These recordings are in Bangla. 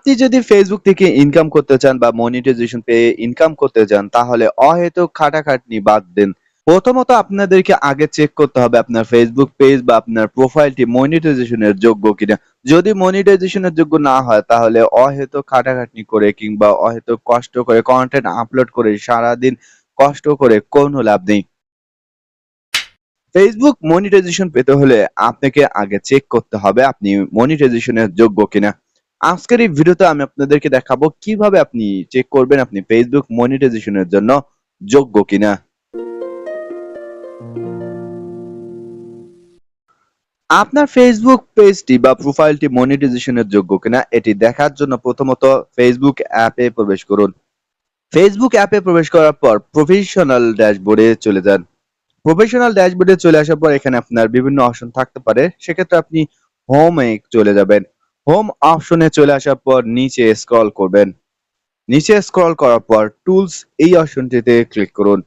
আপনি যদি ফেসবুক থেকে ইনকাম করতে চান বা মনিটাইজেশন পেয়ে ইনকাম করতে চান, তাহলে অহেতুক খাটাখাটনি বাদ দেন। প্রথমত আপনাদেরকে আগে চেক করতে হবে আপনার ফেসবুক পেজ বা আপনার প্রোফাইলটি মনিটাইজেশনের যোগ্য কিনা। যদি মনিটাইজেশনের যোগ্য না হয়, তাহলে অহেতুক খাটাখাটনি করে কিংবা অহেতুক কষ্ট করে কন্টেন্ট আপলোড করে সারাদিন কষ্ট করে কোনো লাভ নেই। ফেসবুক মনিটাইজেশন পেতে হলে আপনাকে আগে চেক করতে হবে আপনি মনিটাইজেশনের যোগ্য কিনা। আজকের এই ভিডিওতে আমি আপনাদেরকে দেখাবো কীভাবে আপনি চেক করবেন আপনি ফেসবুক মনিটাইজেশনের জন্য যোগ্য কিনা। আপনার ফেসবুক পেজটি বা প্রোফাইলটি মনিটাইজেশনের যোগ্য কিনা, এটি দেখার জন্য প্রথমত ফেসবুক অ্যাপে প্রবেশ করুন। ফেসবুক অ্যাপে প্রবেশ করার পর প্রফেশনাল ড্যাশবোর্ডে চলে যান। প্রফেশনাল ড্যাশবোর্ডে চলে আসার পর এখানে আপনার বিভিন্ন অপশন থাকতে পারে। সেক্ষেত্রে আপনি হোমে চলে যাবেন। হোম অপশনে চলে আসার পর নিচে স্ক্রল করবেন। নিচে স্ক্রল করার পর টুলস এই অপশনটিতে ক্লিক করুন।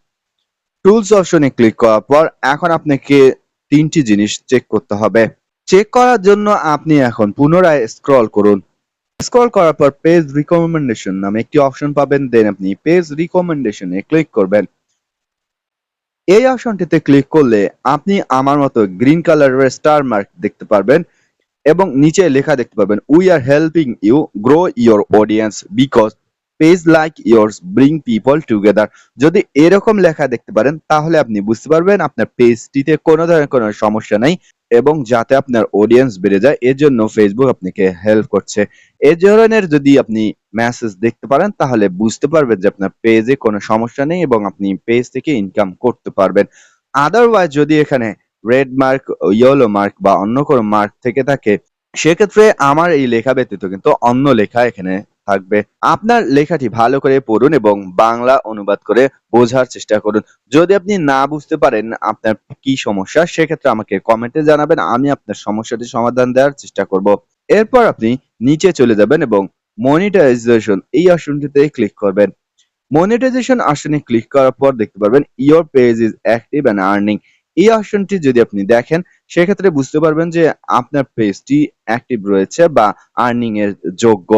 টুলস অপশনে ক্লিক করার পর এখন আপনাকে তিনটি জিনিস চেক করতে হবে। চেক করার জন্য আপনি এখন পুনরায় স্ক্রল করুন। স্ক্রল করার পর পেজ রিকমেন্ডেশন নামে একটি অপশন পাবেন দেন আপনি পেজ রিকমেন্ডেশনে ক্লিক করবেন। এই অপশনটিতে ক্লিক করলে আপনি আমার মতো গ্রিন কালারের স্টার মার্ক দেখতে পারবেন। এবং নিচে লেখা দেখতে পাবেন we are helping you grow your audience because page like yours bring people together যদি এরকম লেখা দেখতে পারেন, তাহলে আপনি বুঝতে পারবেন আপনার পেজটিতে কোনো ধরনের কোনো সমস্যা নাই এবং যাতে আপনার অডিয়েন্স বেড়ে যায়, এর জন্য ফেসবুক আপনাকে হেল্প করছে। এ ধরনের যদি আপনি মেসেজ দেখতে পারেন, তাহলে বুঝতে পারবেন যে আপনার পেজে কোনো সমস্যা নেই এবং আপনি পেজ থেকে ইনকাম করতে পারবেন। আদারওয়াইজ যদি এখানে রেড মার্ক ইয়েলো মার্ক বা অন্য কোনো মার্ক থেকে থাকে, সেক্ষেত্রে আমার এই লেখা ব্যতীত কিন্তু অন্য লেখা এখানে থাকবে। আপনার লেখাটি ভালো করে পড়ুন এবং বাংলা অনুবাদ করে বোঝার চেষ্টা করুন। যদি আপনি না বুঝতে পারেন আপনার কি সমস্যা, সেক্ষেত্রে আমাকে কমেন্টে জানাবেন, আমি আপনার সমস্যাটি সমাধান দেওয়ার চেষ্টা করব। এরপর আপনি নিচে চলে যাবেন এবং মনিটাইজেশন এই অপশনটিতে ক্লিক করবেন। মনিটাইজেশন অপশনে ক্লিক করার পর দেখতে পারবেন your page is active and earning এই অপশনটি যদি আপনি দেখেন, সেক্ষেত্রে বুঝতে পারবেন যে আপনার পেজটি অ্যাক্টিভ রয়েছে বা আর্নিং এর যোগ্য।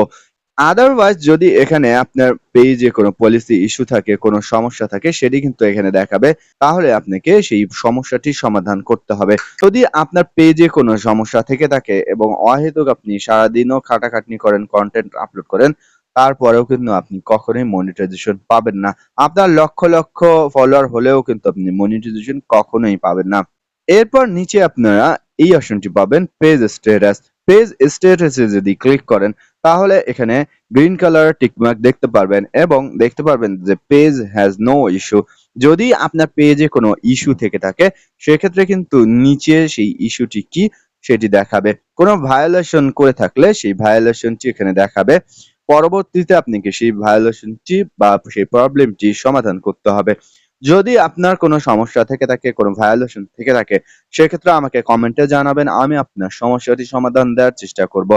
আদারওয়াইজ যদি এখানে আপনার পেজে কোনো পলিসি ইস্যু থাকে, কোনো সমস্যা থাকে, সেটি কিন্তু এখানে দেখাবে। তাহলে আপনাকে সেই সমস্যাটির সমাধান করতে হবে। যদি আপনার পেজে কোনো সমস্যা থেকে থাকে এবং অহেতুক আপনি সারাদিনও খাটাখাটনি করেন কন্টেন্ট আপলোড করেন তারপরেও কিন্তু আপনি কখনোই মনিটাইজেশন পাবেন না। আপনার লক্ষ লক্ষ ফলোয়ার হলেও কিন্তু আপনি মনিটাইজেশন কখনোই পাবেন না। এরপর নিচে আপনারা এই অপশনটি পাবেন পেজ স্ট্যাটাস পেজ স্ট্যাটাসে যদি ক্লিক করেন, তাহলে এখানে গ্রিন কালার টিকমার্ক দেখতে পারবেন এবং দেখতে পারবেন যে পেজ হ্যাজ নো ইস্যু যদি আপনার পেজে কোনো ইস্যু থেকে থাকে, সেক্ষেত্রে কিন্তু নিচে সেই ইস্যুটি কি, সেটি দেখাবে। কোনো ভায়োলেশন করে থাকলে সেই ভায়োলেশনটি এখানে দেখাবে। পরবর্তীতে আপনাকে সেই ভায়োলেশনটি বা সেই প্রবলেমটি সমাধান করতে হবে। যদি আপনার কোনো সমস্যা থেকে থাকে, কোনো ভায়োলেশন থেকে থাকে, সেক্ষেত্রে আমাকে কমেন্টে জানাবেন, আমি আপনার সমস্যাটি সমাধান দেওয়ার চেষ্টা করব।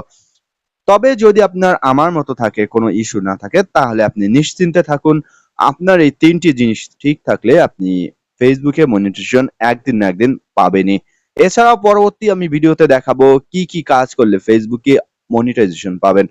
তবে যদি আপনার আমার মতো থাকে, কোনো ইস্যু না থাকে, তাহলে আপনি নিশ্চিন্তে থাকুন। আপনার এই তিনটি জিনিস ঠিক থাকলে আপনি ফেসবুকে মনিটেশন একদিন না একদিন পাবেনই। এছাড়াও পরবর্তী আমি ভিডিওতে দেখাবো কি কি কাজ করলে ফেসবুকে মনিটাইজেশন পাবেন।